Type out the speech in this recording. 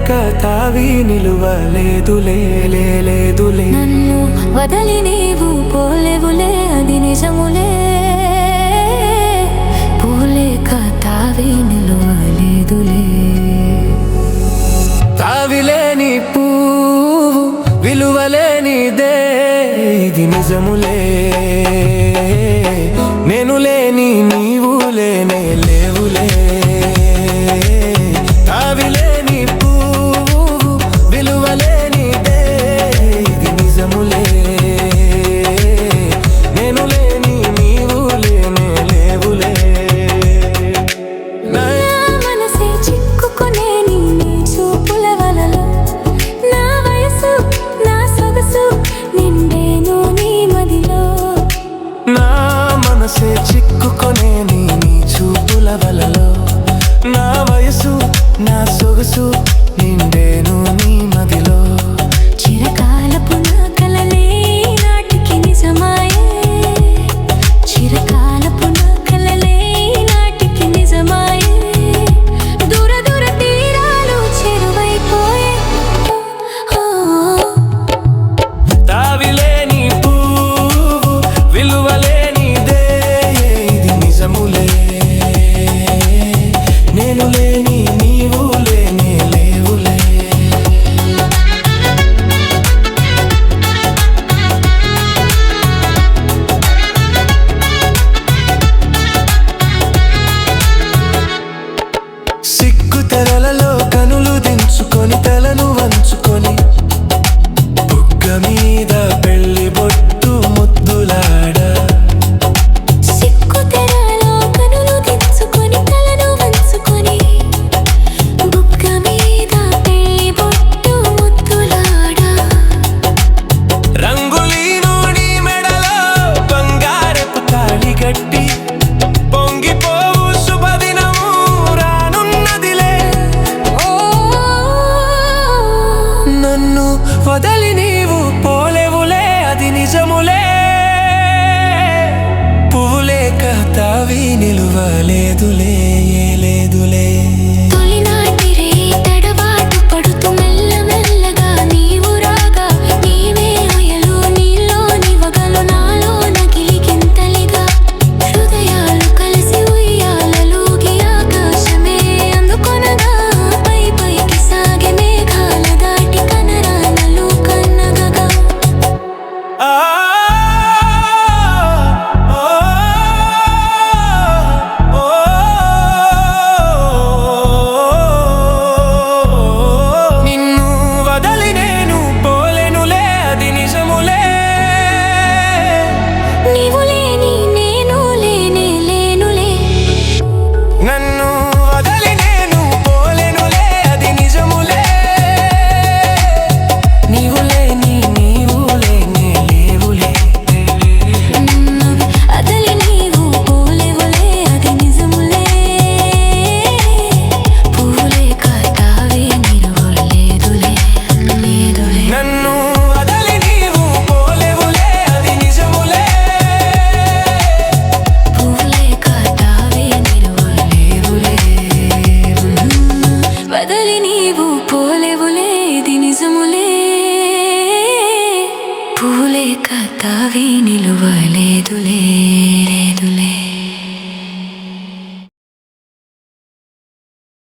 లేక తావి నిలువలేదులే నన్ను వదలి నీవు పోలేవులే అది నిజములే. పోలేక తావి నిలువలేదు తావిలేని పూ విలువలేని దే ఇది నిజములే. వలలో నా వయసు నా సొగసు నిండే నేను లేని నీవు లేనే లేవులే. సిగ్గు తెరలలో కనులు దించుకొని వదలి నీవు పోలేవులే అది నిజములే. పువ్వులేక తావి నిలువలేదులే లేదులే. తవి నిలువలేదులే లేదు